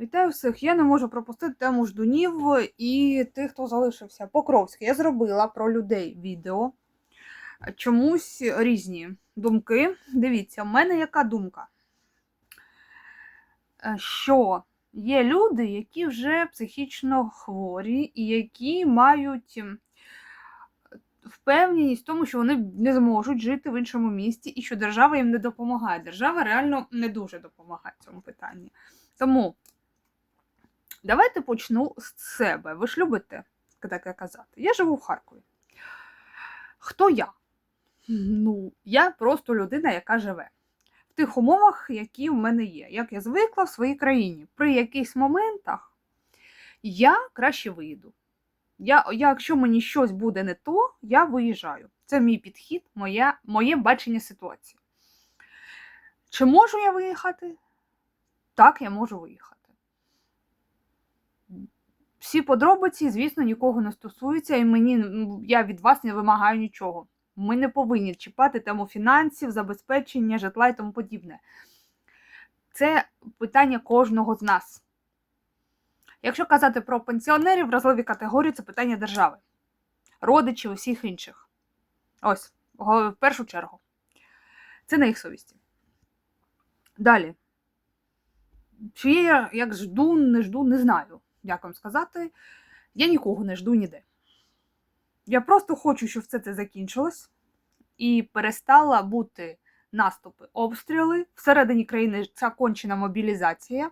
Вітаю всіх! Я не можу пропустити тему ждунів і тих, хто залишився. Покровський. Я зробила про людей відео. Чомусь різні думки. Дивіться, в мене яка думка? Е, Що є люди, які вже психічно хворі, і які мають впевненість в тому, що вони не зможуть жити в іншому місті і що держава їм не допомагає. Держава реально не дуже допомагає цьому питанні. Тому давайте почну з себе. Ви ж любите таке казати. Я живу в Харкові. Хто я? Ну, я просто людина, яка живе в тих умовах, які в мене є. Як я звикла в своїй країні. При якихось моментах я краще виїду. Я, якщо мені щось буде не то, я виїжджаю. Це мій підхід, моє, моє бачення ситуації. Чи можу я виїхати? Так, я можу виїхати. Всі подробиці, звісно, нікого не стосуються, і мені я від вас не вимагаю нічого. Ми не повинні чіпати тему фінансів, забезпечення, житла і тому подібне. Це питання кожного з нас. Якщо казати про пенсіонерів, вразливі категорії це питання держави, родичів і всіх інших. Ось, в першу чергу. Це на їх совісті. Далі. Чи я як жду, не жду, не знаю, як вам сказати. Я нікого не жду ніде. Я просто хочу, щоб все це закінчилось і перестала бути наступи, обстріли. Всередині країни ця кончена мобілізація,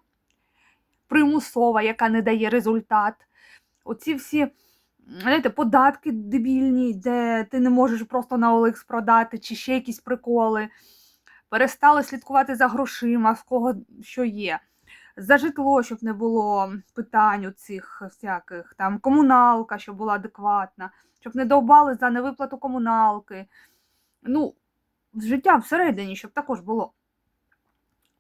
примусова, яка не дає результат. Оці всі знаєте, податки дебільні, де ти не можеш просто на OLX продати, чи ще якісь приколи. Перестали слідкувати за грошима, в кого що є. За житло, щоб не було питань у цих всяких, там комуналка, щоб була адекватна, щоб не довбали за невиплату комуналки. Ну, життя всередині, щоб також було.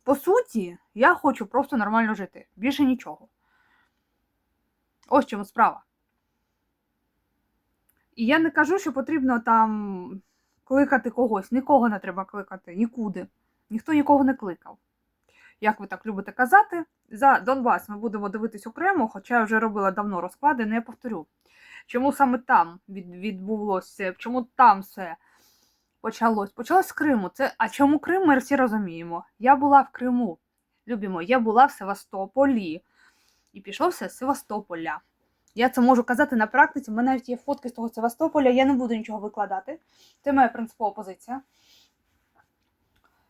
По суті, я хочу просто нормально жити. Більше нічого. Ось чому справа. І я не кажу, що потрібно там кликати когось. Нікого не треба кликати, нікуди. Ніхто нікого не кликав. Як ви так любите казати, за Донбас ми будемо дивитись окремо, хоча я вже робила давно розклади, але я повторю. Чому саме там відбулося, чому там все почалось? Почалось з Криму. Це, а чому Крим, ми всі розуміємо. Я була в Криму. Любимо, я була в Севастополі. І пішло все з Севастополя. Я це можу казати на практиці. У мене навіть є фотки з того Севастополя, я не буду нічого викладати. Це моя принципова позиція.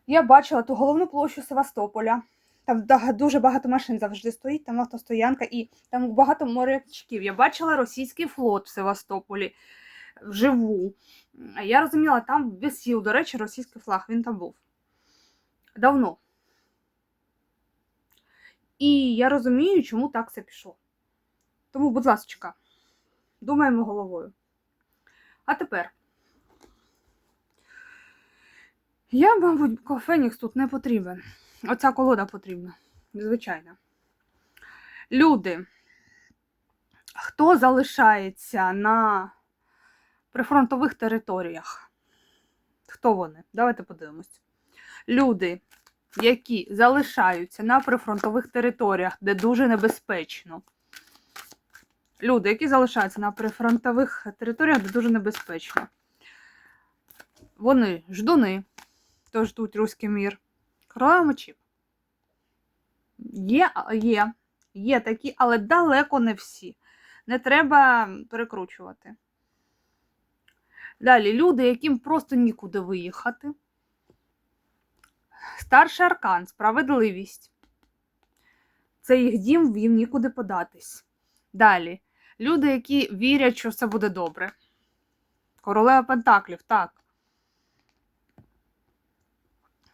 Я бачила ту головну площу Севастополя. Там дуже багато машин завжди стоїть, там автостоянка і там багато морячків. Я бачила російський флот в Севастополі вживу. Я розуміла, там висів, до речі, російський флаг, він там був. Давно. І я розумію, чому так все пішло. Тому, будь ласка, думаємо головою. А тепер. Я, мабуть, Фенікс тут не потрібен. Оця колода потрібна. Звичайно. Люди, хто залишається на прифронтових територіях? Хто вони? Давайте подивимось. Люди, які залишаються на прифронтових територіях, де дуже небезпечно. Люди, які залишаються на прифронтових територіях, де дуже небезпечно. Вони ждуни, то ждуть руський мір. Королева мечів. Є, є, є такі, але далеко не всі. Не треба перекручувати. Далі люди, яким просто нікуди виїхати. Старший аркан, справедливість. Це їх дім, їм нікуди податись. Далі. Люди, які вірять, що все буде добре. Королева Пентаклів, так.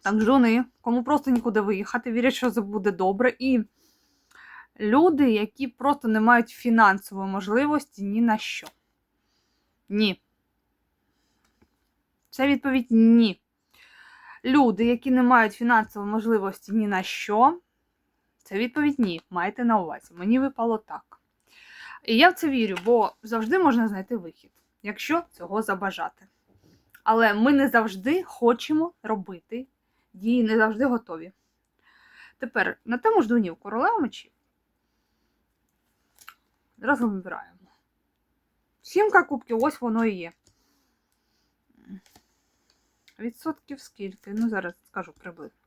Так, жони, кому просто нікуди виїхати, вірять, що це буде добре. І люди, які просто не мають фінансової можливості ні на що. Ні. Це відповідь ні. Люди, які не мають фінансової можливості ні на що. Це відповідь ні. Маєте на увазі. Мені випало так. І я в це вірю, бо завжди можна знайти вихід, якщо цього забажати. Але ми не завжди хочемо робити дії, не завжди готові. Тепер на тему ждунів королева мечів. Одразу вибираємо. Сімка кубків, ось воно і є. Відсотків скільки? Ну, зараз скажу приблизно.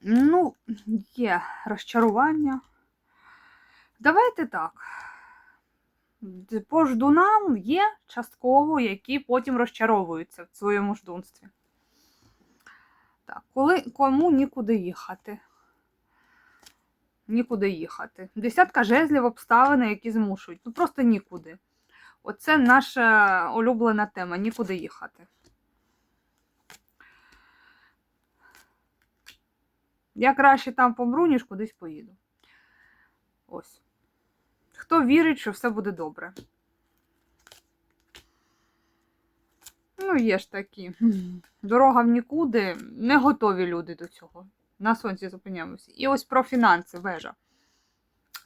Ну, є розчарування. Давайте так. По ждунам є частково, які потім розчаровуються в своєму ждунстві. Так, коли кому нікуди їхати? Нікуди їхати. Десятка жезлів обставини, які змушують. Ну просто нікуди. Оце наша улюблена тема нікуди їхати. Я краще там помру, ніж кудись поїду. Ось. Хто вірить, що все буде добре. Ну, є ж такі. Дорога в нікуди. Не готові люди до цього. На сонці зупиняємося. І ось про фінанси, вежа.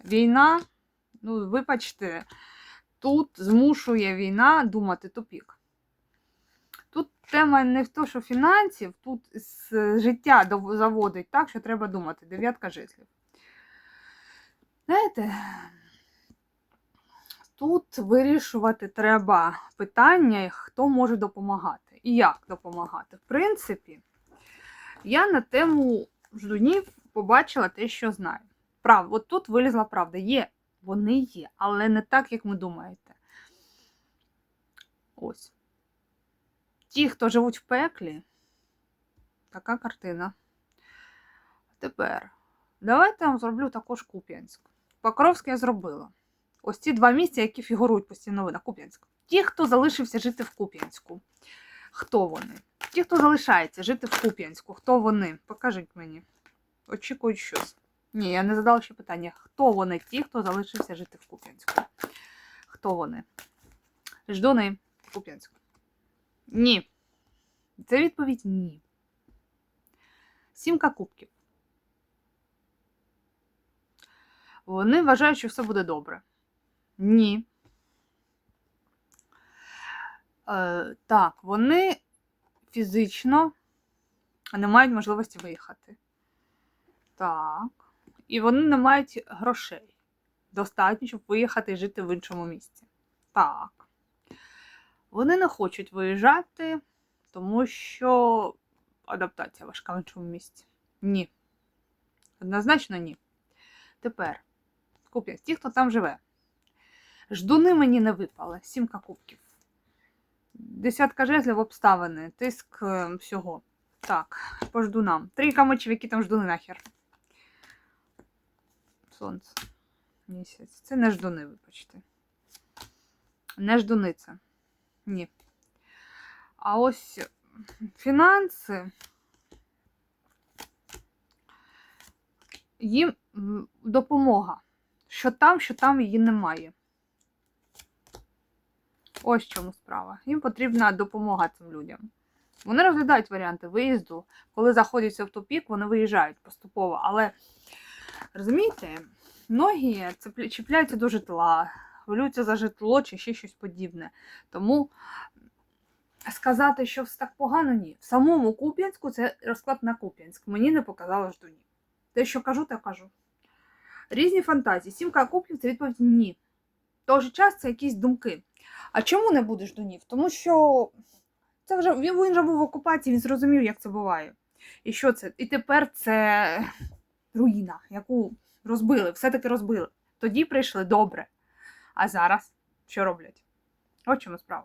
Війна, ну, вибачте, тут змушує війна думати тупік. Тут тема не в то, що фінансів, тут з життя заводить так, що треба думати. Дев'ятка жезлів. Знаєте, тут вирішувати треба питання, хто може допомагати і як допомагати. В принципі, я на тему ждунів побачила те, що знаю. Прав, от тут вилізла правда. Є, вони є, але не так, як ми думаєте. Ось. Ті, хто живуть в пеклі, така картина. Тепер, давайте я вам зроблю також Куп'янськ. Покровське я зробила. Ось ці два місця, які фігурують постійно в новинах. Куп'янськ. Ті, хто залишився жити в Куп'янську. Хто вони? Ті, хто залишається жити в Куп'янську, хто вони? Покажіть мені. Очікують щось. Ні, я не задала ще питання. Хто вони? Ті, хто залишився жити в Куп'янську? Хто вони? Ждуни Куп'янську. Ні. Це відповідь ні. Сімка кубків. Вони вважають, що все буде добре. Ні. Е, так, вони фізично не мають можливості виїхати. Так. І вони не мають грошей. Достатньо, щоб виїхати і жити в іншому місці. Так. Вони не хочуть виїжджати, тому що адаптація важка в іншому місці. Ні. Однозначно ні. Тепер, Куп'янськ, ті, хто там живе. Ждуни мені не випали. Сімка кубків. Десятка жезлів обставини, тиск е, всього. Так, по ждунам. Трійка мечів, які там ждуни нахер. Сонце. Місяць. Це не ждуни, вибачте. Не ждуни це. Ні. А ось фінанси. Їм допомога. Що там, що там її немає. Ось в чому справа. Їм потрібна допомога цим людям. Вони розглядають варіанти виїзду. Коли заходяться в тупік, вони виїжджають поступово. Але розумієте, многі чіпляються до житла, хвилюються за житло чи ще щось подібне. Тому сказати, що все так погано, ні. В самому Куп'янську це розклад на Куп'янськ. Мені не показало ждуні. Те, що кажу, те кажу. Різні фантазії. Сімка кубків це відповідь ні. В той же час це якісь думки. А чому не будеш ждунів? Тому що це вже він вже був в окупації, він зрозумів, як це буває. І що це? І тепер це руїна, яку розбили, все-таки розбили. Тоді прийшли добре. А зараз що роблять? От чому справа.